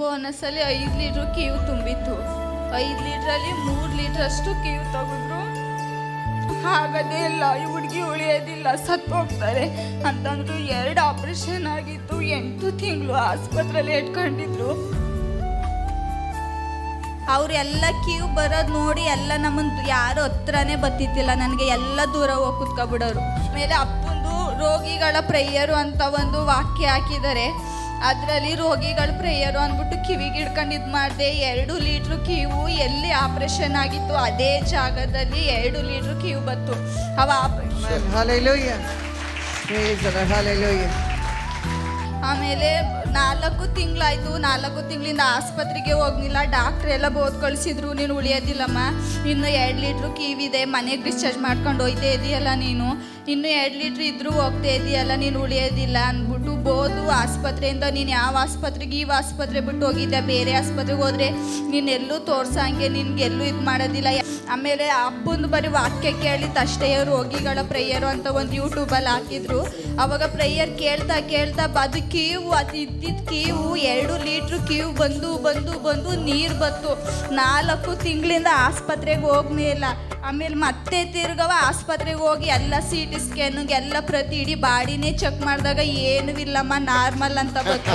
ಬೋನಸಲ್ಲಿ ಐದು ಲೀಟ್ರ್ ಕೀವು ತುಂಬಿತ್ತು. ಐದು ಲೀಟ್ರಲ್ಲಿ ಮೂರು ಲೀಟ್ರಷ್ಟು ಕೀವು ತೆಗೆದ್ರು ಆಗದೇ ಇಲ್ಲ ಈ ಹುಡುಗಿ ಉಳಿಯೋದಿಲ್ಲ, ಸತ್ತು ಹೋಗ್ತಾರೆ ಅಂತಂದ್ರು ಎರಡು ಆಪರೇಷನ್ ಆಗಿತ್ತು, ಎಂಟು ತಿಂಗಳು ಆಸ್ಪತ್ರೆಯಲ್ಲಿ ಇಟ್ಕೊಂಡಿದ್ರು. ಅವರೆಲ್ಲ ಕ್ಯೂ ಬರೋದು ನೋಡಿ ಎಲ್ಲ ನಮ್ಮನ್ನು ಯಾರು ಹತ್ರನೇ ಬತ್ತಿತ್ತಿಲ್ಲ, ನನಗೆ ಎಲ್ಲ ದೂರ ಹೋಗಿ ಕುತ್ಕೊಬಿಡೋರು. ಮೇಲೆ ಅಪ್ಪಂದು ರೋಗಿಗಳ ಪ್ರೇಯರು ಅಂತ ಒಂದು ವಾಕ್ಯ ಹಾಕಿದ್ದಾರೆ. ಅದರಲ್ಲಿ ರೋಗಿಗಳು ಪ್ರೇಯರು ಅಂದ್ಬಿಟ್ಟು ಕಿವಿಗೆ ಹಿಡ್ಕೊಂಡು ಇದು ಮಾಡಿದೆ. ಎರಡು ಲೀಟ್ರ್ ಕಿವು ಎಲ್ಲಿ ಆಪ್ರೇಷನ್ ಆಗಿತ್ತು ಅದೇ ಜಾಗದಲ್ಲಿ ಎರಡು ಲೀಟ್ರ್ ಕಿವು ಬತ್ತು ಅವ. ಆಮೇಲೆ ನಾಲ್ಕು ತಿಂಗಳಾಯ್ತು ನಾಲ್ಕು ತಿಂಗಳಿಂದ ಆಸ್ಪತ್ರೆಗೆ ಹೋಗ್ಲಿಲ್ಲ. ಡಾಕ್ಟ್ರ್ ಎಲ್ಲ ಬೋದ್ ಕಳಿಸಿದ್ರು ನೀನು ಉಳಿಯೋದಿಲ್ಲಮ್ಮ. ಇನ್ನು ಎರಡು ಲೀಟ್ರ್ ಕೀವಿದೆ ಮನೆಗೆ ಡಿಸ್ಚಾರ್ಜ್ ಮಾಡ್ಕೊಂಡು ಹೋಯ್ತಾ ಇದೆಯಲ್ಲ ನೀನು. ಇನ್ನು ಎರಡು ಲೀಟ್ರ್ ಇದ್ರೂ ಹೋಗ್ತಾ ಇದೆಯಲ್ಲ ನೀನು ಉಳಿಯೋದಿಲ್ಲ ಅಂದ್ಬಿಟ್ಟು ಬೋದು ಆಸ್ಪತ್ರೆಯಿಂದ ನೀನು ಯಾವ ಆಸ್ಪತ್ರೆಗೆ ಈ ಆಸ್ಪತ್ರೆ ಬಿಟ್ಟು ಹೋಗಿದ್ದೆ ಬೇರೆ ಆಸ್ಪತ್ರೆಗೆ ಹೋದ್ರೆ ನೀನೆಲ್ಲೂ ತೋರ್ಸಂಗೆ ನಿನ್ಗೆ ಎಲ್ಲೂ ಇದು ಮಾಡೋದಿಲ್ಲ. ಆಮೇಲೆ ಅಪ್ಪಂದು ಬರೀ ವಾಕ್ಯ ಕೇಳಿದ್ದು ಅಷ್ಟೇ ರೋಗಿಗಳ ಪ್ರೇಯರು ಅಂತ ಒಂದು ಯೂಟ್ಯೂಬಲ್ಲಿ ಹಾಕಿದ್ರು. ಅವಾಗ ಪ್ರೇಯರ್ ಕೇಳ್ತಾ ಕೇಳ್ತಾ ಬ- ಅದು ಕೀವು, ಅದು ಇದ್ದಿದ್ದು ಕೀವು, ಎರಡು ಲೀಟ್ರ್ ಕೀವು ಬಂದು ಬಂದು ಬಂದು ನೀರು ಬತ್ತು. ನಾಲ್ಕು ತಿಂಗಳಿಂದ ಆಸ್ಪತ್ರೆಗೆ ಹೋಗ್ನೇ ಇಲ್ಲ. ಆಮೇಲೆ ಮತ್ತೆ ತಿರ್ಗವ ಆಸ್ಪತ್ರೆಗೆ ಹೋಗಿ ಎಲ್ಲ ಸಿ ಟಿ ಸ್ಕ್ಯಾನಿಗೆ ಎಲ್ಲ ಪ್ರತಿ ಇಡೀ ಬಾಡಿನೇ ಚೆಕ್ ಮಾಡಿದಾಗ ಏನೂ ಇಲ್ಲಮ್ಮ ನಾರ್ಮಲ್ ಅಂತ ಬತ್ತು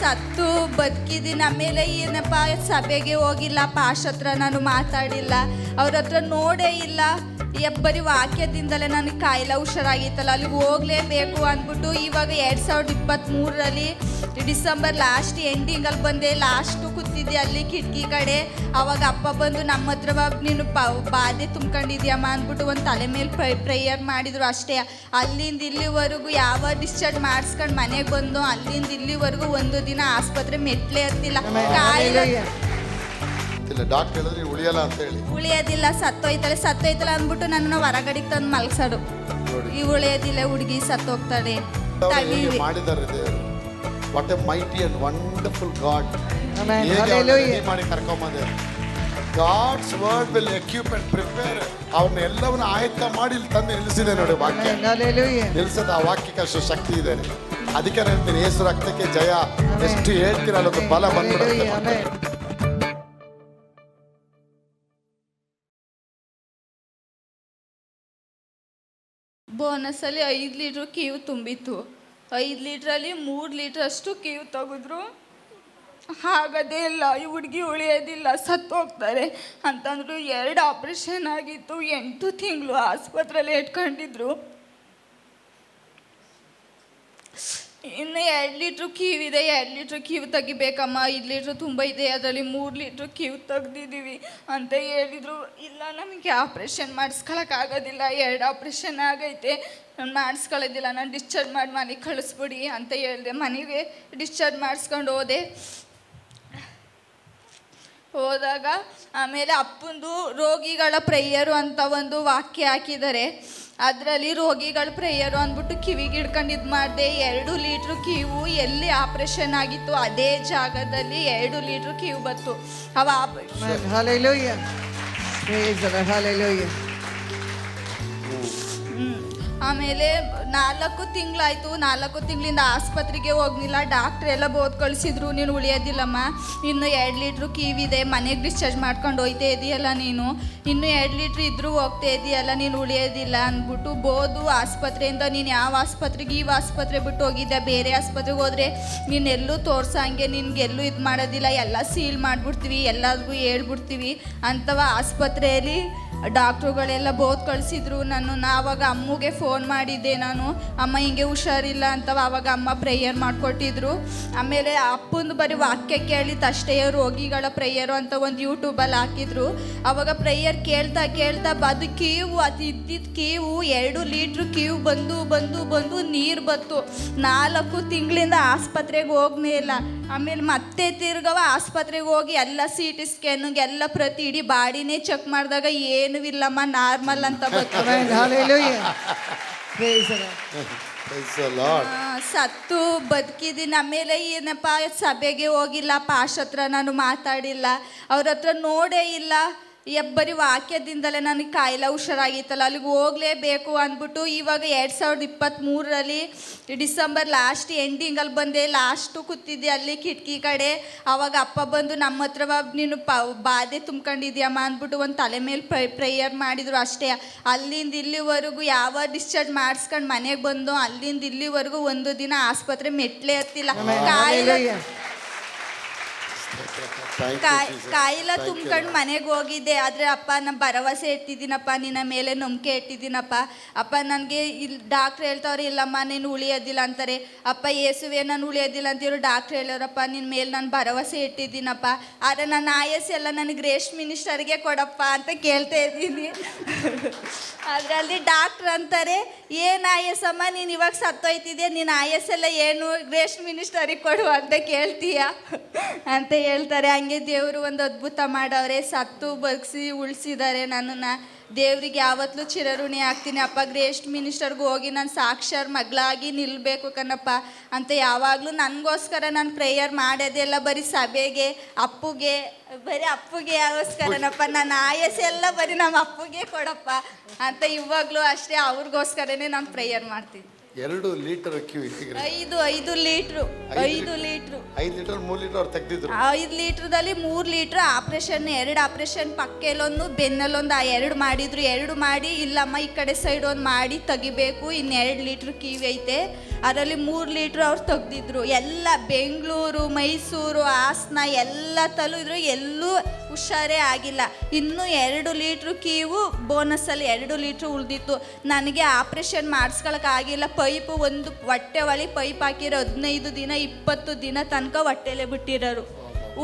ಸತ್ತು ಬದುಕಿದ್ದೀನಿ. ಆಮೇಲೆ ಏನಪ್ಪ ಸಭೆಗೆ ಹೋಗಿಲ್ಲ, ಪಾಶ್ ಹತ್ರ ನಾನು ಮಾತಾಡಿಲ್ಲ. ಅವ್ರ ಹತ್ರ ನೋಡೇ ಇಲ್ಲ. ಎಬ್ಬರಿ ಬರೀ ವಾಕ್ಯದಿಂದಲೇ ನನಗೆ ಕಾಯಿಲೆ ಹುಷಾರಾಗಿತ್ತಲ್ಲ ಅಲ್ಲಿ ಹೋಗಲೇಬೇಕು ಅಂದ್ಬಿಟ್ಟು ಇವಾಗ ಎರಡು ಸಾವಿರದ ಇಪ್ಪತ್ತ್ಮೂರರಲ್ಲಿ ಡಿಸೆಂಬರ್ ಲಾಸ್ಟ್ ಎಂಡಿಂಗಲ್ಲಿ ಬಂದೆ. ಲಾಸ್ಟು ಕೂತಿದ್ದೆ ಅಲ್ಲಿ ಕಿಟಕಿ ಕಡೆ. ಅವಾಗ ಅಪ್ಪ ಬಂದು ನಮ್ಮ ಹತ್ರ, ನೀನು ಪ, ಬಾಧೆ ತುಂಬ್ಕೊಂಡಿದ್ಯಮ್ಮ ಅಂದ್ಬಿಟ್ಟು ಒಂದು ತಲೆ ಮೇಲೆ ಪ್ರೇಯರ್ ಮಾಡಿದ್ರು ಅಷ್ಟೇ. ಅಲ್ಲಿಂದ ಇಲ್ಲಿವರೆಗೂ ಯಾವ ಡಿಸ್ಚಾರ್ಜ್ ಮಾಡಿಸ್ಕೊಂಡು ಮನೆಗೆ ಬಂದು ಅಲ್ಲಿಂದ ಇಲ್ಲಿವರೆಗೂ ಒಂದು ದಿನ ಆಸ್ಪತ್ರೆ ಮೆಟ್ಲೆ ಹತ್ತಿಲ್ಲ. ಡಾಕ್ಟರ್ ಹೇಳಿದ್ರೆ ಉಳಿಯಲ್ಲ ಅಂತ ಹೇಳಿ. ಉಳಿಯೋದಿಲ್ಲ ಸತ್ತೋಯ್ತಾಳೆ ಸತ್ತೋಯ್ತಲ್ಲ ಅಂದ್ಬಿಟ್ಟು ನನ್ನ ಹೊರಗಡೆ ತಂದು ಮಲ್ಸಾಡು ಈ ಉಳಿಯೋದಿಲ್ಲ ಹುಡುಗಿ ಸತ್ತೋಗ್ತಾಳೆ ತಡೀರಿ ಮಾಡಿದ್ದಾರೆ ದೇವರು what a mighty and wonderful God ಮಾಡಿ ಕರ್ಕೊಂಬಂದೆ? God's word will equip and prepare ಅವ್ರನ್ನ ಎಲ್ಲವನ್ನ ಆಯತ್ತ ಮಾಡಿ ಇಲ್ಲಿ ತಂದು ನಿಲ್ಲಿಸಿದೆ ನೋಡಿ ವಾಕ್ಯ. ನಿಲ್ಸದ ಆ ವಾಕ್ಯಕ್ಕೆ ಅಷ್ಟು ಶಕ್ತಿ ಇದೆ. ಅದಕ್ಕೆ ಹೇಳ್ತೀನಿ, ಏಸು ರಕ್ತಕ್ಕೆ ಜಯ. ಎಷ್ಟು ಹೇಳ್ತೀರ ಅಲ್ಲೊಂದು ಬಲ ಬಂದ್ಬಿಡುತ್ತೆ. ಬೋನಸ್ ಅಲ್ಲಿ ಬೋನಸಲ್ಲಿ ಐದು ಲೀಟ್ರ್ ಕೀವು ತುಂಬಿತ್ತು. ಐದು ಲೀಟ್ರಲ್ಲಿ ಮೂರು ಲೀಟ್ರಷ್ಟು ಕೀವು ತೆಗೆದ್ರು. ಹಾಗದೇ ಇಲ್ಲ, ಈ ಹುಡುಗಿ ಉಳಿಯೋದಿಲ್ಲ, ಸತ್ತು ಹೋಗ್ತಾರೆ. ಅಂತಂದ್ರು ಎರಡು ಆಪ್ರೇಷನ್ ಆಗಿತ್ತು, ಎಂಟು ತಿಂಗಳು ಆಸ್ಪತ್ರೆಯಲ್ಲಿ ಇಟ್ಕೊಂಡಿದ್ರು. ಇನ್ನು ಎರಡು ಲೀಟ್ರ್ ಕೀವಿದೆ ಎರಡು ಲೀಟ್ರ್ ಕೀವು ತೆಗಿಬೇಕಮ್ಮ. ಐದು ಲೀಟ್ರ್ ತುಂಬ ಇದೆ, ಅದರಲ್ಲಿ ಮೂರು ಲೀಟ್ರ್ ಕೀವು ತೆಗ್ದಿದ್ದೀವಿ ಅಂತ ಹೇಳಿದರು. ಇಲ್ಲ, ನಮಗೆ ಆಪ್ರೇಷನ್ ಮಾಡಿಸ್ಕೊಳಕ್ಕಾಗೋದಿಲ್ಲ ಎರಡು ಆಪ್ರೇಷನ್ ಆಗೈತೆ. ನಾನು ಮಾಡಿಸ್ಕೊಳ್ಳೋದಿಲ್ಲ ನಾನು ಡಿಸ್ಚಾರ್ಜ್ ಮಾಡಿ ಮನೆಗೆ ಕಳಿಸ್ಬಿಡಿ ಅಂತ ಹೇಳಿದೆ. ಮನೆಗೆ ಡಿಸ್ಚಾರ್ಜ್ ಮಾಡಿಸ್ಕೊಂಡು ಹೋದೆ. ಹೋದಾಗ ಆಮೇಲೆ ಅಪ್ಪಂದು ರೋಗಿಗಳ ಪ್ರೇಯರು ಅಂತ ಒಂದು ವಾಕ್ಯ ಹಾಕಿದ್ದಾರೆ. ಅದರಲ್ಲಿ ರೋಗಿಗಳ ಪ್ರೇಯರು ಅಂದ್ಬಿಟ್ಟು ಕಿವಿಗೆ ಹಿಡ್ಕೊಂಡು ಇದು ಮಾಡಿದೆ ಎರಡು ಲೀಟ್ರ್ ಕೀವು ಎಲ್ಲಿ ಆಪ್ರೇಷನ್ ಆಗಿತ್ತು ಅದೇ ಜಾಗದಲ್ಲಿ ಎರಡು ಲೀಟ್ರ್ ಕೀವು ಬತ್ತು ಅವ. ಆಮೇಲೆ ನಾಲ್ಕು ತಿಂಗಳಾಯ್ತು, ನಾಲ್ಕು ತಿಂಗಳಿಂದ ಆಸ್ಪತ್ರೆಗೆ ಹೋಗಲಿಲ್ಲ. ಡಾಕ್ಟ್ರ್ ಎಲ್ಲ ಬೋದ್ ಕಳಿಸಿದ್ರು ನೀನು ಉಳಿಯೋದಿಲ್ಲಮ್ಮ. ಇನ್ನು ಎರಡು ಲೀಟ್ರ್ ಕೀವಿದೆ ಮನೆಗೆ ಡಿಸ್ಚಾರ್ಜ್ ಮಾಡ್ಕೊಂಡು ಹೋಯ್ತಾ ಇದೆಯಲ್ಲ ನೀನು. ಇನ್ನು ಎರಡು ಲೀಟ್ರ್ ಇದ್ದರೂ ಹೋಗ್ತಾ ಇದೆಯಲ್ಲ, ನೀನು ಉಳಿಯೋದಿಲ್ಲ ಅಂದ್ಬಿಟ್ಟು ಬೋದು ಆಸ್ಪತ್ರೆಯಿಂದ, ನೀನು ಯಾವ ಆಸ್ಪತ್ರೆಗೆ, ಈ ಆಸ್ಪತ್ರೆ ಬಿಟ್ಟು ಹೋಗಿದ್ದೆ ಬೇರೆ ಆಸ್ಪತ್ರೆಗೆ ಹೋದ್ರೆ ನೀನೆಲ್ಲೂ ತೋರ್ಸಂಗೆ, ನಿನಗೆಲ್ಲೂ ಇದು ಮಾಡೋದಿಲ್ಲ. ಎಲ್ಲ ಸೀಲ್ ಮಾಡಿಬಿಡ್ತೀವಿ ಎಲ್ಲರಿಗೂ ಹೇಳ್ಬಿಡ್ತೀವಿ. ಅಂಥವ ಆಸ್ಪತ್ರೆಯಲ್ಲಿ ಡಾಕ್ಟ್ರುಗಳೆಲ್ಲ ಬೋತ್ ಕಳಿಸಿದ್ರು, ನಾನು ಆವಾಗ ಅಮ್ಮಗೆ ಫೋನ್ ಮಾಡಿದ್ದೆ. ನಾನು, ಅಮ್ಮ, ಹಿಂಗೆ ಹುಷಾರಿಲ್ಲ ಅಂತ ಆವಾಗ ಅಮ್ಮ ಪ್ರೇಯರ್ ಮಾಡಿಕೊಟ್ಟಿದ್ರು. ಆಮೇಲೆ ಅಪ್ಪಂದು ಬರೀ ವಾಕ್ಯ ಕೇಳಿದ ಅಷ್ಟೇ ರೋಗಿಗಳ ಪ್ರೇಯರು ಅಂತ ಒಂದು ಯೂಟ್ಯೂಬಲ್ಲಿ ಹಾಕಿದ್ರು. ಆವಾಗ ಪ್ರೇಯರ್ ಕೇಳ್ತಾ ಕೇಳ್ತಾ ಬದು ಕೀವು, ಅದು ಇದ್ದಿದ್ದು ಕೀವು, ಎರಡು ಲೀಟ್ರ್ ಕೀವು ಬಂದು ಬಂದು ಬಂದು ನೀರು ಬತ್ತು. ನಾಲ್ಕು ತಿಂಗಳಿಂದ ಆಸ್ಪತ್ರೆಗೆ ಹೋಗ್ನೇ ಇಲ್ಲ. ಆಮೇಲೆ ಮತ್ತೆ ತಿರ್ಗವ ಆಸ್ಪತ್ರೆಗೆ ಹೋಗಿ ಎಲ್ಲ ಸಿ ಟಿ ಸ್ಕ್ಯಾನಿಗೆ ಎಲ್ಲ ಪ್ರತಿ ಇಡೀ ಬಾಡಿನೇ ಚೆಕ್ ಮಾಡಿದಾಗ ಏನೂ ಇಲ್ಲಮ್ಮ ನಾರ್ಮಲ್ ಅಂತ ಬಂತು. ಆ, ಸತ್ತು ಬದುಕಿದ್ದೀನಿ. ಆಮೇಲೆ ಏನಪ್ಪ ಸಭೆಗೆ ಹೋಗಿಲ್ಲ ಪಾಶ್ ಹತ್ರ ನಾನು ಮಾತಾಡಿಲ್ಲ. ಅವ್ರ ಹತ್ರ ನೋಡೇ ಇಲ್ಲ. ಬರೀ ವಾಕ್ಯದಿಂದಲೇ ನನಗೆ ಕಾಯಿಲೆ ಹುಷಾರಾಗಿತ್ತಲ್ಲ ಅಲ್ಲಿಗೆ ಹೋಗಲೇಬೇಕು ಅಂದ್ಬಿಟ್ಟು ಇವಾಗ ಎರಡು ಸಾವಿರದ ಇಪ್ಪತ್ತ್ಮೂರರಲ್ಲಿ ಡಿಸೆಂಬರ್ ಲಾಸ್ಟ್ ಎಂಡಿಂಗಲ್ಲಿ ಬಂದೆ. ಲಾಸ್ಟು ಕೂತಿದ್ದೆ ಅಲ್ಲಿ ಕಿಟಕಿ ಕಡೆ. ಅವಾಗ ಅಪ್ಪ ಬಂದು ನಮ್ಮ ಹತ್ರ ನೀನು ಪ ಬಾಧೆ ತುಂಬ್ಕೊಂಡಿದ್ಯಮ್ಮ ಅಂದ್ಬಿಟ್ಟು ಒಂದು ತಲೆ ಮೇಲೆ ಪ್ರೇಯರ್ ಮಾಡಿದ್ರು ಅಷ್ಟೇ. ಅಲ್ಲಿಂದ ಇಲ್ಲಿವರೆಗೂ ಯಾವ ಡಿಸ್ಚಾರ್ಜ್ ಮಾಡಿಸ್ಕೊಂಡು ಮನೆಗೆ ಬಂದು ಅಲ್ಲಿಂದ ಇಲ್ಲಿವರೆಗೂ ಒಂದು ದಿನ ಆಸ್ಪತ್ರೆ ಮೆಟ್ಲೇ ಹತ್ತಿಲ್ಲ. ಕಾಯಿಲೆ Hallelujah. Thank you, ಕಾಯಿ ಕಾಯಿಲೆ ತುಂಬ್ಕೊಂಡು ಮನೆಗೆ ಹೋಗಿದ್ದೆ. ಆದರೆ ಅಪ್ಪ ನಾನು ಭರವಸೆ ಇಟ್ಟಿದ್ದೀನಪ್ಪ ನಿನ್ನ ಮೇಲೆ ನಂಬಿಕೆ ಇಟ್ಟಿದ್ದೀನಪ್ಪ. ಅಪ್ಪ ನನಗೆ ಇಲ್ಲಿ ಡಾಕ್ಟ್ರ್ ಹೇಳ್ತಾವ್ರೆ ಇಲ್ಲಮ್ಮ ನೀನು ಉಳಿಯೋದಿಲ್ಲ ಅಂತಾರೆ. ಅಪ್ಪ ಯೇಸುವೆ ನಾನು ಉಳಿಯೋದಿಲ್ಲ ಅಂತೀರು ಡಾಕ್ಟ್ರ್ ಹೇಳೋರಪ್ಪ ನಿನ್ನ ಮೇಲೆ ನಾನು ಭರವಸೆ ಇಟ್ಟಿದ್ದೀನಪ್ಪ. ಆದರೆ ನನ್ನ ಆಯಸ್ ಎಲ್ಲ ನನಗೆ ರೇಷ್ ಮಿನಿಸ್ಟರ್ಗೆ ಕೊಡಪ್ಪ ಅಂತ ಕೇಳ್ತಾ ಇದ್ದೀನಿ. ಆದರೆ ಅಲ್ಲಿ ಡಾಕ್ಟ್ರ್ ಅಂತಾರೆ ಏನು ಆಯಸ್ಸಮ್ಮ ನೀನು ಇವಾಗ ಸತ್ತೋಯ್ತಿದ್ಯಾ? ನಿನ್ನ ಆಯಸ್ ಎಲ್ಲ ಏನು ರೇಷ್ ಮಿನಿಸ್ಟರಿಗೆ ಕೊಡು ಅಂತ ಕೇಳ್ತೀಯ? ಅಂತ ಹೇಳ್ತಾರೆ, ಹಂಗೆ ದೇವರು ಒಂದು ಅದ್ಭುತ ಮಾಡವ್ರೆ, ಸತ್ತು ಬಗ್ಸಿ ಉಳಿಸಿದ್ದಾರೆ ನನ್ನನ್ನು. ದೇವರಿಗೆ ಯಾವತ್ತೂ ಚಿರಋಣಿ ಆಗ್ತೀನಿ. ಅಪ್ಪ ಗ್ರೇಸ್ಟ್ ಮಿನಿಸ್ಟರ್ಗೆ ಹೋಗಿ ನಾನು ಸಾಕ್ಷರ್ ಮಗಳಾಗಿ ನಿಲ್ಲಬೇಕು ಕಣಪ್ಪ ಅಂತ ಯಾವಾಗಲೂ ನನಗೋಸ್ಕರ ನಾನು ಪ್ರೇಯರ್ ಮಾಡೋದೆಲ್ಲ ಬರೀ ಸಭೆಗೆ, ಅಪ್ಪುಗೆ, ಬರೀ ಅಪ್ಪುಗೆ ಯಾಗೋಸ್ಕರನಪ್ಪ ನನ್ನ ಆಯಸ್ಸೆಲ್ಲ ಬರೀ ನಮ್ಮ ಅಪ್ಪುಗೆ ಕೊಡಪ್ಪ. ಅಂತ ಇವಾಗಲೂ ಅಷ್ಟೇ ಅವ್ರಿಗೋಸ್ಕರನೇ ನಾನು ಪ್ರೇಯರ್ ಮಾಡ್ತೀನಿ. ಎರಡು ಲೀಟರ್ ಕ್ಯೂ ಈಗ ಐದು ಐದು ಲೀಟ್ರು ಐದು ಲೀಟ್ರು. ಐದು ಲೀಟರ್ ಮೂರು ಲೀಟರ್ ಅವ್ರು ತೆಗ್ದಿದ್ರು. ಐದು ಲೀಟ್ರದಲ್ಲಿ ಮೂರು ಲೀಟ್ರ್ ಆಪ್ರೇಷನ್ ಎರಡು ಆಪ್ರೇಷನ್ ಪಕ್ಕೆಲೊಂದು ಬೆನ್ನಲ್ಲೊಂದು ಆ ಎರಡು ಮಾಡಿದ್ರು. ಎರಡು ಮಾಡಿ ಇಲ್ಲಮ್ಮ ಈ ಕಡೆ ಸೈಡ್ ಒಂದು ಮಾಡಿ ತೆಗಿಬೇಕು. ಇನ್ನು ಎರಡು ಲೀಟ್ರ್ ಕಿವಿ ಐತೆ. ಅದರಲ್ಲಿ ಮೂರು ಲೀಟ್ರ್ ಅವ್ರು ತೆಗ್ದಿದ್ರು. ಎಲ್ಲ ಬೆಂಗಳೂರು ಮೈಸೂರು ಹಾಸನ ಎಲ್ಲ ತಲೂ ಇದ್ರು ಎಲ್ಲೂ ಹುಷಾರೇ ಆಗಿಲ್ಲ. ಇನ್ನೂ ಎರಡು ಲೀಟ್ರ್ ಕೀವು ಬೋನಸಲ್ಲಿ ಎರಡು ಲೀಟ್ರ್ ಉಳಿದಿತ್ತು. ನನಗೆ ಆಪ್ರೇಷನ್ ಮಾಡಿಸ್ಕೊಳಕ್ಕಾಗಿಲ್ಲ ಪೈಪು ಒಂದು ಹೊಟ್ಟೆ ಒಳಗೆ ಪೈಪ್ ಹಾಕಿರೋ ಹದಿನೈದು ದಿನ, ಇಪ್ಪತ್ತು ದಿನ ತನಕ ಹೊಟ್ಟೆಲೆ ಬಿಟ್ಟಿರೋರು.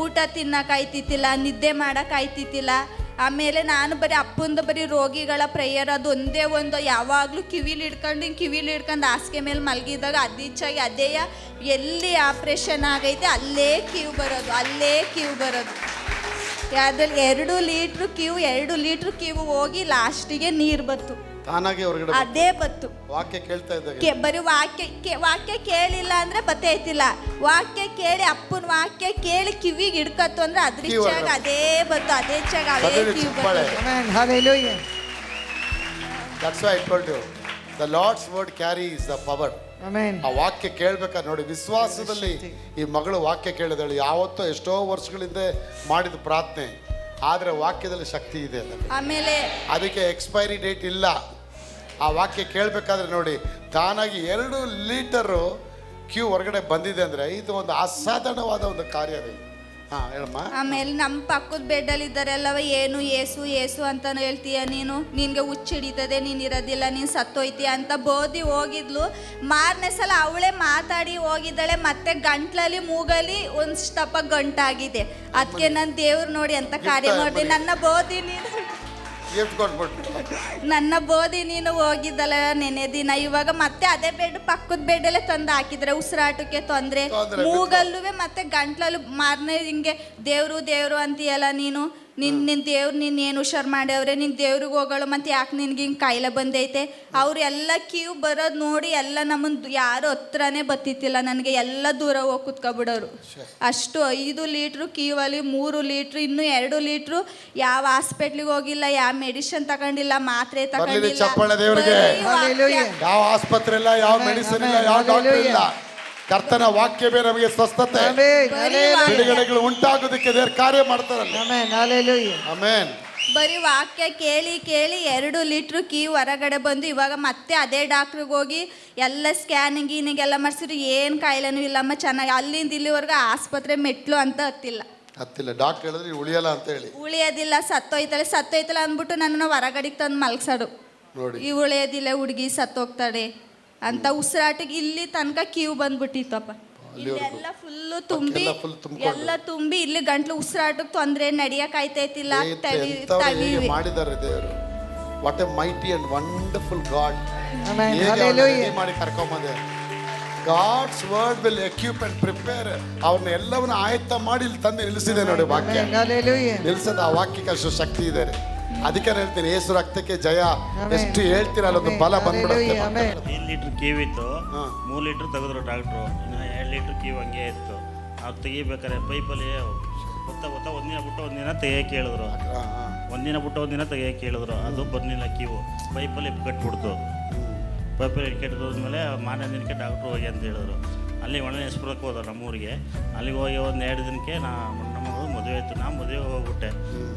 ಊಟ ತಿನ್ನಕ್ಕಾಯ್ತಿತ್ತಿಲ್ಲ ನಿದ್ದೆ ಮಾಡೋಕ್ಕಾಯ್ತಿತ್ತಿಲ್ಲ ಆಮೇಲೆ ನಾನು ಬರೀ ಅಪ್ಪಂದು ಬರೀ ರೋಗಿಗಳ ಪ್ರೇಯರ್ ಅದು ಒಂದೇ ಒಂದು. ಯಾವಾಗಲೂ ಕಿವಿಲಿ ಹಿಡ್ಕೊಂಡು ಹಿಂಗೆ ಕಿವಿಲಿ ಹಿಡ್ಕೊಂಡು ಹಾಸಿಗೆ ಮೇಲೆ ಮಲಗಿದಾಗ ಅದಿಚ್ಚಾಗಿ ಅದೇಯ ಎಲ್ಲಿ ಆಪ್ರೇಷನ್ ಆಗೈತೆ ಅಲ್ಲೇ ಕ್ಯೂ ಬರೋದು, ಅಲ್ಲೇ ಕ್ಯೂ ಬರೋದು. ಅದ್ರಲ್ಲಿ ಎರಡು ಲೀಟ್ರ್ ಕ್ಯೂ ಎರಡು ಲೀಟ್ರ್ ಕ್ಯೂ ಹೋಗಿ ಲಾಸ್ಟಿಗೆ ನೀರು ಬತ್ತು ತಾನಾಗಿ ಹೊರಗಡೆ ಅದೇ ಬತ್ತು ವಾಕ್ಯ ಕೇಳ್ತಾ ಇದ್ದಾಗ ಕೇ- ಬರೀ ವಾಕ್ಯ ಕೆ ವಾಕ್ಯ ಕೇಳಿಲ್ಲ ಅಂದ್ರೆ ಬತ್ತೈತಿಲ್ಲ ವಾಕ್ಯ ಕೇಳಿ ಅಪ್ಪನ ವಾಕ್ಯ ಕೇಳಿ ಕಿವಿಗೆ ಹಿಡ್ಕತ್ತು ಅಂದ್ರೆ ಅದ್ರಿಚ್ಚಾಗ ಅದೇ ಬತ್ತು ಅದೇ ಚಾಗ ಅದೇ ಬದಲು ಕಿವಿ ಚಿಪ್ಪಾಳೆ. ಬತ್ತು Amen. Hallelujah. That's why I told you the Lord's word carry is the power Amen. ಆ ವಾಕ್ಯ ಕೇಳ್ಬೇಕಾದ್ರೆ ನೋಡಿ ವಿಶ್ವಾಸದಲ್ಲಿ ಈ ಮಗಳು ವಾಕ್ಯ ಕೇಳಿದಳು ಯಾವತ್ತೋ ಎಷ್ಟೋ ವರ್ಷಗಳಿಂದ ಮಾಡಿದ ಪ್ರಾರ್ಥನೆ ಆದರೆ ವಾಕ್ಯದಲ್ಲಿ ಶಕ್ತಿ ಇದೆ ಆಮೇಲೆ ಅದಕ್ಕೆ ಎಕ್ಸ್ಪೈರಿ ಡೇಟ್ ಇಲ್ಲ. ಆ ವಾಕ್ಯ ಕೇಳಬೇಕಾದ್ರೆ ನೋಡಿ ತಾನಾಗಿ ಎರಡು ಲೀಟರು ಕ್ಯೂ ಹೊರಗಡೆ ಬಂದಿದೆ ಅಂದರೆ ಇದು ಒಂದು ಅಸಾಧಾರಣವಾದ ಒಂದು ಕಾರ್ಯ ಹಾಂ ಹೇಳಮ್ಮ. ಆಮೇಲೆ ನಮ್ಮ ಪಕ್ಕದ ಬೆಡ್ಡಲ್ಲಿ ಇದ್ದಾರೆಲ್ಲವ ಏನು ಏಸು ಏಸು ಅಂತ ಹೇಳ್ತೀಯ ನೀನು? ನಿನ್ಗೆ ಹುಚ್ಚಿಡಿತದೆ ನೀನು ಇರೋದಿಲ್ಲ ನೀನು ಸತ್ತೋಯ್ತೀಯ ಅಂತ ಬೋದಿ ಹೋಗಿದ್ಲು. ಮಾರನೇ ಸಲ ಅವಳೇ ಮಾತಾಡಿ ಹೋಗಿದ್ದಾಳೆ ಮತ್ತೆ ಗಂಟ್ಲಲ್ಲಿ ಮೂಗಲ್ಲಿ ಒಂದು ಸ್ಟಪ ಗಂಟಾಗಿದೆ. ಅದಕ್ಕೆ ನಾನು ದೇವ್ರು ನೋಡಿ ಅಂತ ಕಾರ್ಯ ಮಾಡಿದೆ. ನನ್ನ ಬೋದಿ ನೀನು. ಗಿಫ್ಟ್ ಕೊಟ್ಬಿಟ್ಟು ನನ್ನ ಬೋಧಿ ನೀನು ಹೋಗಿದ್ದಲ್ಲ ನೆನೆ ದಿನ. ಇವಾಗ ಮತ್ತೆ ಅದೇ ಬೆಡ್ ಪಕ್ಕದ ಬೆಡ್ಡಲ್ಲೇ ತಂದು ಹಾಕಿದ್ರೆ ಉಸಿರಾಟಕ್ಕೆ ತೊಂದರೆ. ತೊಂದ್ರೆ, ಮೂಗಲ್ಲೂ ಮತ್ತೆ ಗಂಟ್ಲಲ್ಲೂ ಮಾರನೇ ಹಿಂಗೆ ದೇವ್ರು ದೇವ್ರು ಅಂತೀಯಲ್ಲ ನೀನು? ನಿನ್ ನಿನ್ ದೇವ್ರು ನಿನ್ ಏನು ಹುಷಾರು ಮಾಡ್ಯವ್ರೆ ನಿನ್ ದೇವ್ರಿಗೆ ಹೋಗಳು ಮತ್ತೆ ಯಾಕೆ ನಿನ್ಗೆ ಹಿಂಗೆ ಕಾಯಿಲೆ ಬಂದೈತೆ? ಅವ್ರೆಲ್ಲ ಎಲ್ಲ ಕ್ಯೂ ಬರೋದು ನೋಡಿ ಎಲ್ಲ ನಮ್ಮನ್ನು ಯಾರು ಹತ್ರನೇ ಬತ್ತಿತ್ತಿಲ್ಲ ನನಗೆ. ಎಲ್ಲ ದೂರ ಹೋಗಿ ಕುತ್ಕೊಬಿಡೋರು. ಅಷ್ಟು ಐದು ಲೀಟ್ರು ಕ್ಯೂವಲ್ಲಿ ಮೂರು ಲೀಟ್ರು ಇನ್ನೂ ಎರಡು ಲೀಟ್ರು ಯಾವ ಹಾಸ್ಪಿಟ್ಲಿಗೆ ಹೋಗಿಲ್ಲ ಯಾವ ಮೆಡಿಸಿನ್ ತಗೊಂಡಿಲ್ಲ ಮಾತ್ರೆ ತಗೊಂಡಿಲ್ಲ. ಯಾವ ಆಸ್ಪತ್ರೆ ಇಲ್ಲ ಯಾವ ಮೆಡಿಸಿನ್ ಇಲ್ಲ ಯಾವ ಡಾಕ್ಟರ್ ಇಲ್ಲ. ಕರ್ತನ ವಾಕ್ಯವೇ ನಮಗೆ ಸ್ವಸ್ಥತೆ. ಬಿಡುಗಡೆಗಳು ಉಂಟಾಗೋದಕ್ಕೆ ದೇವ್ರ ಕಾರ್ಯ ಮಾಡ್ತಾರಲ್ಲ. ಬರೀ ವಾಕ್ಯ ಕೇಳಿ ಕೇಳಿ ಎರಡು ಲೀಟ್ರ್ ಕೀ ಹೊರಗಡೆ ಬಂದು ಇವಾಗ ಮತ್ತೆ ಅದೇ ಡಾಕ್ಟ್ರಿಗೆ ಹೋಗಿ ಎಲ್ಲ ಸ್ಕ್ಯಾನಿಂಗ್ ಗೀನಿಂಗ್ ಎಲ್ಲ ಮಾಡಿಸಿದ್ರು ಏನು ಕಾಯಿಲೆನೂ ಇಲ್ಲಮ್ಮ ಚೆನ್ನಾಗಿ. ಅಲ್ಲಿಂದ ಇಲ್ಲಿವರೆಗೂ ಆಸ್ಪತ್ರೆ ಮೆಟ್ಲು ಅಂತ ಹತ್ತಿಲ್ಲ. ಹತ್ತಿಲ್ಲ. ಡಾಕ್ಟರ್ ಹೇಳಿದ್ರೆ ಉಳಿಯಲ್ಲ ಅಂತ ಹೇಳಿ. ಉಳಿಯೋದಿಲ್ಲ ಸತ್ತೋಯ್ತಾಳೆ ಸತ್ತೋಯ್ತಲ್ಲ ಅಂದ್ಬಿಟ್ಟು ನನ್ನನ್ನು ಹೊರಗಡೆಗೆ ತಂದು ಮಲಗಿಸಾಡು. ನೋಡಿ. ಈ ಉಳಿಯೋದಿಲ್ಲ ಹುಡುಗಿ ಸತ್ತೋಗ್ತಾಳೆ. ಅಂತ ಉಸಿರಾಟಕ್ಕೆ ಇಲ್ಲಿ ತನಕ ಕ್ಯೂ ಬಂದ್ಬಿಟ್ಟಿತ್ತಪ್ಪ ಇಲ್ಲೆಲ್ಲ ಫುಲ್ಲು ತುಂಬಿ ಎಲ್ಲ full ತುಂಬ್ಕೊಂಡು. ಎಲ್ಲ ತುಂಬಿ ಇಲ್ಲಿ ಗಂಟ್ಲು ಉಸಿರಾಟಕ್ಕೆ ತೊಂದರೆ ನಡಿಯಕ್ ಆಯ್ತೈತಿಲ್ಲ ತವಿ ತವಿ ಮಾಡಿದ್ದಾರೆ ದೇವರು what a mighty and wonderful God Amen. Hallelujah. ಮಾಡಿ ಕರ್ಕೊಂಬಂದೆ God's word will equip and prepare ಅವ್ರನ್ನ ಎಲ್ಲವನ್ನ ಆಯತ್ತ ಮಾಡಿ ಇಲ್ಲಿ ತಂದು ನಿಲ್ಲಿಸಿದೆ ನೋಡಿ ವಾಕ್ಯ Amen. Hallelujah. ನಿಲ್ಸದ ಆ ವಾಕ್ಯಕ್ಕೆ ಅಷ್ಟು ಶಕ್ತಿ ಇದೆ ರೀ. ಅದಕ್ಕೆ ನಾನು ಹೇಳ್ತೀನಿ ಏಸು ರಕ್ತಕ್ಕೆ ಜಯ. ಎಷ್ಟು ಹೇಳ್ತೀರ ಅಲ್ಲೊಂದು ಬಲ ಬಂದ್ಬಿಡುತ್ತೆ. ಐದು ಲೀಟ್ರ್ ಕೀವ್ ಇತ್ತು ಹಾ. ಮೂರು ಲೀಟ್ರ್ ತೆಗೆದ್ರು ಡಾಕ್ಟ್ರು. ಇನ್ನು ಎರಡು ಲೀಟ್ರ್ ಕೀವ್ ಹಂಗೆ ಇತ್ತು. ಅದು ತೆಗಿಬೇಕಾದ್ರೆ ಪೈಪಲ್ಲಿ ಗೊತ್ತಾ ಗೊತ್ತಾ ಒಂದಿನ ಬಿಟ್ಟು ಒಂದಿನ ತೆಗಿಯಕ್ಕೆ ಹೇಳಿದ್ರು ಒಂದಿನ ಬಿಟ್ಟು ಒಂದಿನ ತೆಗಿಯಕ್ಕೆ ಹೇಳಿದ್ರು ಅದು ಬರ್ಲಿಲ್ಲ ಕಿವು. ಪೈಪಲ್ಲಿ ಕಟ್ಬಿಡ್ತು. ಪೈಪಲ್ಲಿ ಇಟ್ಕೆಟ್ಮೇಲೆ ಮಾರನೇ ದಿನಕ್ಕೆ ಡಾಕ್ಟ್ರು ಹೋಗಿ ಅಂತ ಹೇಳಿದ್ರು. ಅಲ್ಲಿ ಒಣನೇಶ್ವರಕ್ಕೆ ಹೋದ ನಮ್ಮೂರಿಗೆ. ಅಲ್ಲಿಗೆ ಹೋಗಿ ಒಂದು ಎರಡು ದಿನಕ್ಕೆ ನಾ ಮದುವೆ ಆಯಿತು ನಾ ಮದುವೆಗೆ ಹೋಗ್ಬಿಟ್ಟೆ.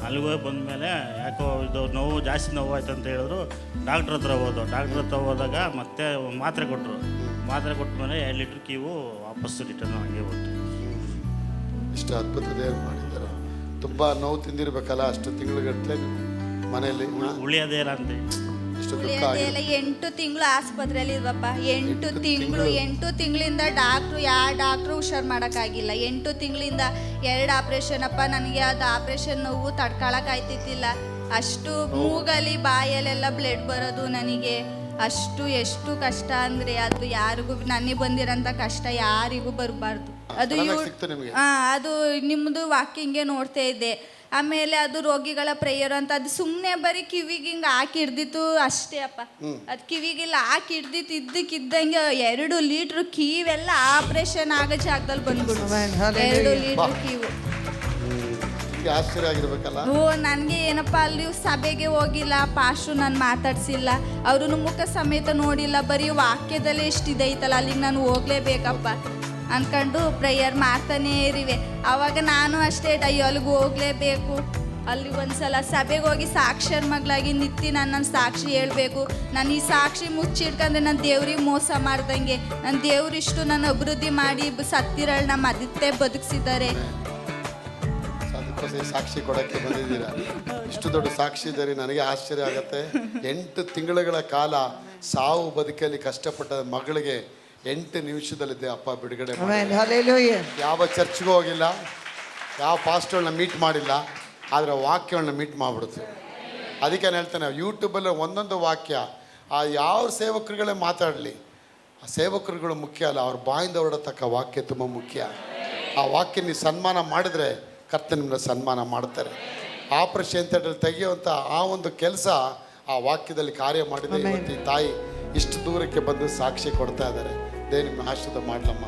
ಅಲ್ಲಿಗೆ ಹೋಗಿ ಬಂದಮೇಲೆ ಯಾಕೋ ಇದು ನೋವು ಜಾಸ್ತಿ ನೋವು ಆಯ್ತು ಅಂತ ಹೇಳಿದ್ರು ಡಾಕ್ಟ್ರ್ ಹತ್ರ ಹೋದೋ. ಡಾಕ್ಟ್ರ್ ಹತ್ರ ಹೋದಾಗ ಮತ್ತೆ ಮಾತ್ರೆ ಕೊಟ್ಟರು ಮಾತ್ರೆ ಕೊಟ್ಮೇಲೆ ಎರಡು ಲೀಟ್ರ್ ಕೀವು ವಾಪಸ್ಸು ರಿಟರ್ನ್ ಹಂಗೆ ಬಂತು ಇಷ್ಟು ಅದ್ಭುತ ದೇವ್ರು ಮಾಡಿದ್ದಾರೆ. ತುಂಬ ನೋವು ತಿಂದಿರಬೇಕಲ್ಲ ಅಷ್ಟು ತಿಂಗಳುಗಟ್ಟಲೆ ಮನೆಯಲ್ಲಿ? ಉಳಿಯೋದೇ ಇಲ್ಲ ಅಂತ. ಇಷ್ಟು ದುಃಖ ಉಳಿಯೋದೇ ಆಗಿದೆ ಇಲ್ಲ ಎಂಟು ತಿಂಗಳು ಆಸ್ಪತ್ರೆಯಲ್ಲಿ ಇದ್ವಪ್ಪ. ಎಂಟು ತಿಂಗಳು. ಎಂಟು ತಿಂಗಳಿಂದ ಡಾಕ್ಟ್ರು ಯಾವ ಡಾಕ್ಟ್ರು ಹುಷಾರು ಮಾಡೋಕ್ಕಾಗಿಲ್ಲ. ಎಂಟು ತಿಂಗಳಿಂದ ಎರಡು ಆಪರೇಷನ್ ಅಪ್ಪ ನನಗೆ ಅದು ಆಪ್ರೇಷನ್ ನೋವು ತಡ್ಕೊಳಕ್ಕಾಯ್ತಿತ್ತಿಲ್ಲ ಅಷ್ಟು ಮೂಗಲ್ಲಿ ಬಾಯಲ್ಲೆಲ್ಲ ಬ್ಲಡ್ ಬರೋದು ನನಗೆ. ಅಷ್ಟು ಎಷ್ಟು ಕಷ್ಟ ಅಂದರೆ ಅದು ಯಾರಿಗೂ ನನಗೆ ಬಂದಿರೋಂಥ ಕಷ್ಟ ಯಾರಿಗೂ ಬರಬಾರ್ದು. ಅದು ಅದು ನಿಮ್ಮದು ವಾಕಿಂಗೇ ನೋಡ್ತಾ ಇದ್ದೆ. ಆಮೇಲೆ ಅದು ರೋಗಿಗಳ ಪ್ರೇಯರ್ ಅಂತ ಅದು ಸುಮ್ಮನೆ ಬರೀ ಕಿವಿಗೆ ಹಿಂಗೆ ಹಾಕಿ ಹಿಡ್ದಿತ್ತು ಅಷ್ಟೇ ಅಪ್ಪ. ಅದು ಕಿವಿಗೆಲ್ಲ ಹಾಕಿ ಹಿಡ್ದಿತ್ತು ಇದ್ದಕ್ಕಿದ್ದಂಗೆ ಎರಡು ಲೀಟ್ರ್ ಕೀವೆಲ್ಲ ಆಪ್ರೇಷನ್ ಆಗೋ ಜಾಗದಲ್ಲಿ ಬಂದ್ಬಿಡು. ಎರಡು ಲೀಟ್ರ್ ಕೀವು. ಆಶ್ಚರ್ಯ ಆಗಿರ್ಬೇಕಲ್ಲ? ಓ ನನಗೆ ಏನಪ್ಪ ಅಲ್ಲಿ ಸಭೆಗೆ ಹೋಗಿಲ್ಲ ಪಾಶು ನಾನು ಮಾತಾಡ್ಸಿಲ್ಲ ಅವ್ರನ್ನು ಮುಖ ಸಮೇತ ನೋಡಿಲ್ಲ ಬರೀ ವಾಕ್ಯದಲ್ಲೇ ಎಷ್ಟಿದೆ ಐತಲ್ಲ ಅಲ್ಲಿಗೆ ನಾನು ಹೋಗ್ಲೇಬೇಕಪ್ಪ. ಅನ್ಕೊಂಡು ಪ್ರೇಯರ್ ಮಾಡ್ತಾನೇ ಇರಿವೆ ಅವಾಗ ನಾನು ಅಷ್ಟೇ, ಅಯ್ಯೋ, ಅಲ್ಲಿಗೆ ಹೋಗ್ಲೇಬೇಕು. ಅಲ್ಲಿ ಒಂದ್ಸಲ ಸಭೆಗೆ ಹೋಗಿ ಸಾಕ್ಷಿಯರ ಮಗಳಾಗಿ ನಿತ್ತಿ ನಾನು ನನ್ನ ಸಾಕ್ಷಿ ಹೇಳಬೇಕು. ನಾನು ಈ ಸಾಕ್ಷಿ ಮುಚ್ಚಿಡ್ಕಂದ್ರೆ ನನ್ನ ದೇವ್ರಿಗೆ ಮೋಸ ಮಾಡ್ದಂಗೆ. ನನ್ನ ದೇವ್ರಿಷ್ಟು ನನ್ನ ಅಭಿವೃದ್ಧಿ ಮಾಡಿ ಸತ್ತಿರಳು ನಮ್ಮ ಅದಿತ್ತೆ ಬದುಕಿಸಿದ್ದಾರೆ. ಸಾಕ್ಷಿ ಕೊಡಕ್ಕೆ ಬಂದಿದ್ದೀರಾ? ಇಷ್ಟು ದೊಡ್ಡ ಸಾಕ್ಷಿ ಇದ್ದಾರೆ ನನಗೆ ಆಶ್ಚರ್ಯ ಆಗುತ್ತೆ. ಎಂಟು ತಿಂಗಳುಗಳ ಕಾಲ ಸಾವು ಬದುಕಲ್ಲಿ ಕಷ್ಟಪಟ್ಟ ಮಗಳಿಗೆ ಎಂಟು ನಿಮಿಷದಲ್ಲಿದ್ದೆ ಅಪ್ಪ ಬಿಡುಗಡೆ ಮಾಡಿ. Amen. Hallelujah. ಯಾವ ಚರ್ಚ್ಗೂ ಹೋಗಿಲ್ಲ ಯಾವ ಪಾಸ್ಟ್ಗಳನ್ನ ಮೀಟ್ ಮಾಡಿಲ್ಲ ಆದರೆ ವಾಕ್ಯಗಳನ್ನ ಮೀಟ್ ಮಾಡಿಬಿಡ್ತು ಅದಕ್ಕೆ ನಾನು ಹೇಳ್ತೇನೆ ಯೂಟ್ಯೂಬಲ್ಲಿ ಒಂದೊಂದು ವಾಕ್ಯ ಆ ಯಾವ ಸೇವಕರುಗಳೇ ಮಾತಾಡಲಿ ಆ ಸೇವಕರುಗಳು ಮುಖ್ಯ ಅಲ್ಲ ಅವ್ರ ಬಾಯಿಂದ ಹೊರಡತಕ್ಕ ವಾಕ್ಯ ತುಂಬ ಮುಖ್ಯ ಆ ವಾಕ್ಯ ನೀವು ಸನ್ಮಾನ ಮಾಡಿದರೆ ಕರ್ತ ನಿಮ್ಮನ್ನ ಸನ್ಮಾನ ಮಾಡ್ತಾರೆ ಆಪರೇಷನ್ ಥಿಯೇಟರ್ ತೆಗೆಯುವಂಥ ಆ ಒಂದು ಕೆಲಸ ಆ ವಾಕ್ಯದಲ್ಲಿ ಕಾರ್ಯ ಮಾಡಿದೆ ಇವತ್ತು ಈ ತಾಯಿ ಇಷ್ಟು ದೂರಕ್ಕೆ ಬಂದು ಸಾಕ್ಷಿ ಕೊಡ್ತಾ ಇದ್ದಾರೆ. ದೇ ನಿಮ್ಮ ಆಶೀರ್ವಾದ ಮಾಡ್ಲಮ್ಮ.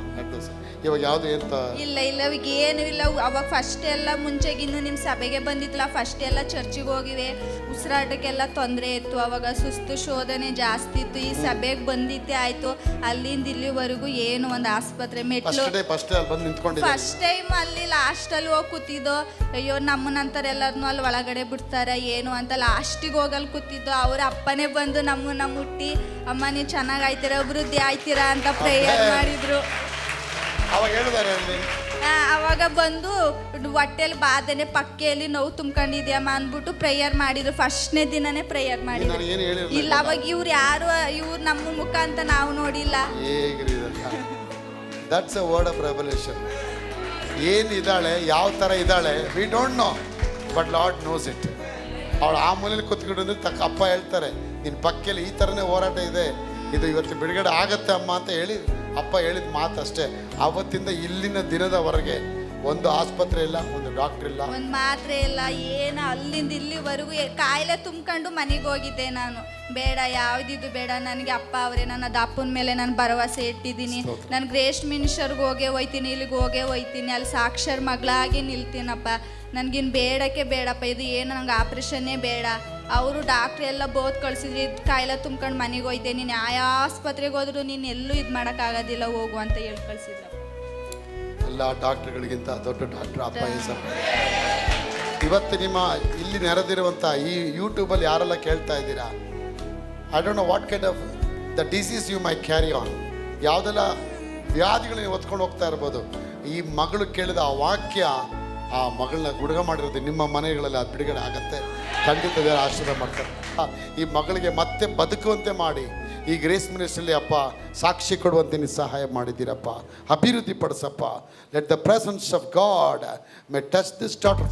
ಇವಾಗ ಯಾವುದು ಎಂತ? ಇಲ್ಲ ಇಲ್ಲ ಈಗ ಏನು ಇಲ್ಲ. ಅವಾಗ ಫಸ್ಟ್ ಎಲ್ಲ ಮುಂಚೆಗಿನ್ನು ನಿಮ್ಮ ಸಭೆಗೆ ಬಂದಿತ್ತಲ್ಲ ಫಸ್ಟ್ ಎಲ್ಲ ಚರ್ಚಿಗೆ ಹೋಗಿವೆ. ಉಸಿರಾಟಕ್ಕೆಲ್ಲ ತೊಂದರೆ ಇತ್ತು. ಅವಾಗ ಸುಸ್ತು ಶೋಧನೆ ಜಾಸ್ತಿ ಇತ್ತು. ಈ ಸಭೆಗೆ ಬಂದಿದ್ದೆ ಆಯ್ತು. ಅಲ್ಲಿಂದ ಇಲ್ಲಿವರೆಗೂ ಏನು ಒಂದು ಆಸ್ಪತ್ರೆ ಮೆಟ್ಲು ಫಸ್ಟ್ ಫಸ್ಟ್ ಅಲ್ಲಿ ಟೈಮ್ ಅಲ್ಲಿ ಲಾಸ್ಟಲ್ಲಿ ಹೋಗಿ ಕೂತಿದ್ದೋ. ಅಯ್ಯೋ ನಮ್ಮನಂತರ ಎಲ್ಲರನ್ನೂ ಅಲ್ಲಿ ಒಳಗಡೆ ಬಿಡ್ತಾರೆ. ಏನು ಅಂತ ಲಾಸ್ಟಿಗೆ ಹೋಗಲ್ಲಿ ಕೂತಿದ್ದು. ಅವ್ರ ಅಪ್ಪನೇ ಬಂದು ನಮ್ಮನ್ನ ಮುಟ್ಟಿ ಅಮ್ಮ ನೀವು ಚೆನ್ನಾಗಿ ಆಯ್ತೀರಾ? ಅಭಿವೃದ್ಧಿ ಆಯ್ತೀರಾ? ಅಂತ ಪ್ರೇಯರ್ ಮಾಡಿದ್ರು. ಅವಾಗ ಹೇಳಿದ್ದಾರೆ ಅಲ್ಲಿ. ಅವಾಗ ಬಂದು ಹೊಟ್ಟೆಲಿ ಬಾಧನೆ ಪಕ್ಕೆಯಲ್ಲಿ ನೋವು ತುಂಬ್ಕೊಂಡಿದ್ಯಮ್ಮ ಅಂದ್ಬಿಟ್ಟು ಪ್ರೇಯರ್ ಮಾಡಿದ್ರು. ಫಸ್ಟ್ನೇ ದಿನನೇ ಪ್ರೇಯರ್ ಮಾಡಿದ್ರು. ನನಗೆ ಏನು ಹೇಳಿರಲಿಲ್ಲ ಇಲ್ಲ ಅವಾಗ ಇವ್ರು ಯಾರು ಇವ್ರು ನಮ್ಮ ಮುಖ ಅಂತ ನಾವು ನೋಡಿಲ್ಲ. That's a word of revolution ಏನು ಇದ್ದಾಳೆ ಯಾವ ಥರ ಇದ್ದಾಳೆ we don't know but Lord knows it ಅವಳು ಆ ಮೂಲೆಯಲ್ಲಿ ಕೂತ್ಕೊಂಡು ತಕ್ಕ ಅಪ್ಪ ಹೇಳ್ತಾರೆ ನಿನ್ನ ಪಕ್ಕೆಯಲ್ಲಿ ಈ ಥರನೇ ಹೋರಾಟ ಇದೆ ಇದು ಇವತ್ತು ಬಿಡುಗಡೆ ಆಗತ್ತೆ ಅಮ್ಮ ಅಂತ ಹೇಳಿ ಅಪ್ಪ ಹೇಳಿದ ಮಾತು ಅಷ್ಟೇ. ಅವತ್ತಿಂದ ಇಲ್ಲಿನ ದಿನದವರೆಗೆ ಒಂದು ಆಸ್ಪತ್ರೆ ಇಲ್ಲ ಒಂದು ಡಾಕ್ಟರ್ ಇಲ್ಲ. ಒಂದು ಮಾತ್ರೆ ಇಲ್ಲ ಏನು ಅಲ್ಲಿಂದ ಇಲ್ಲಿವರೆಗೂ ಕಾಯಿಲೆ ತುಂಬ್ಕೊಂಡು ಮನೆಗೆ ಹೋಗಿದ್ದೆ ನಾನು. ಬೇಡ ಯಾವುದಿದು ಬೇಡ. ನನಗೆ ಅಪ್ಪ ಅವರೇ ನನ್ನ ಅಪ್ಪನ ಮೇಲೆ ನಾನು ಭರವಸೆ ಇಟ್ಟಿದ್ದೀನಿ. ನಾನು ಗ್ರೇಸ್ಟ್ ಮಿನಿಷರ್ಗೆ ಹೋಗೇ ಹೋಯ್ತೀನಿ ಇಲ್ಲಿಗೆ ಹೋಗೇ ಹೋಯ್ತೀನಿ. ಅಲ್ಲಿ ಸಾಕ್ಷರ ಮಗಳಾಗಿ ನಿಲ್ತೀನಪ್ಪ. ನನಗಿನ್ ಬೇಡಕ್ಕೆ ಬೇಡಪ್ಪ. ಇದು ಏನು ನಂಗೆ ಆಪ್ರೇಷನ್ನೇ ಬೇಡ. ಅವರು ಡಾಕ್ಟ್ರ್ ಎಲ್ಲ ಬೋದ್ ಕಳ್ಸಿದ್ರಿ. ಕಾಯಿಲೆ ತುಂಬ್ಕೊಂಡು ಮನೆಗೆ ಹೋಯ್ತೆ ನೀನು ಯಾವ ಆಸ್ಪತ್ರೆಗೆ ಹೋದ್ರು ನೀನು ಎಲ್ಲೂ ಇದು ಮಾಡೋಕ್ಕಾಗೋದಿಲ್ಲ ಹೋಗು ಅಂತ ಹೇಳಿ ಕಳ್ಸಿದ್ರು. ಎಲ್ಲ ಡಾಕ್ಟ್ರ್ಗಳಿಗಿಂತ ದೊಡ್ಡ ಡಾಕ್ಟರ್ ಅಪ್ಪ ಸರ್ ಇವತ್ತು ನಿಮ್ಮ ಇಲ್ಲಿ ನೆರೆದಿರುವಂಥ ಈ ಯೂಟ್ಯೂಬಲ್ಲಿ ಯಾರೆಲ್ಲ ಕೇಳ್ತಾ ಇದ್ದೀರಾ? I don't know what kind of the disease you may carry on ಯಾವುದೆಲ್ಲ ವ್ಯಾಧಿಗಳನ್ನ ಹೊತ್ಕೊಂಡು ಹೋಗ್ತಾ ಇರ್ಬೋದು. ಈ ಮಗಳು ಕೇಳಿದ ಆ ವಾಕ್ಯ ಆ ಮಗಳನ್ನ ಗುಡುಗ ಮಾಡಿರೋದು ನಿಮ್ಮ ಮನೆಗಳಲ್ಲಿ ಅದು ಬಿಡುಗಡೆ ಆಗತ್ತೆ. ಖಂಡಿತ ದೇವರ ಆಶೀರ್ವಾದ ಮಾಡ್ತಾರೆ ಈ ಮಗಳಿಗೆ ಮತ್ತೆ ಬದುಕುವಂತೆ ಮಾಡಿ, ಈ ಗ್ರೇಸ್ ಮಿನಿಸ್ಟ್ರಲ್ಲಿ ಅಪ್ಪ, ಸಾಕ್ಷಿ ಕೊಡುವಂತೆ ನೀವು ಸಹಾಯ ಮಾಡಿದ್ದೀರಪ್ಪ. ಅಭಿವೃದ್ಧಿ ಪಡಿಸಪ್ಪ let the presence of God may touch this daughter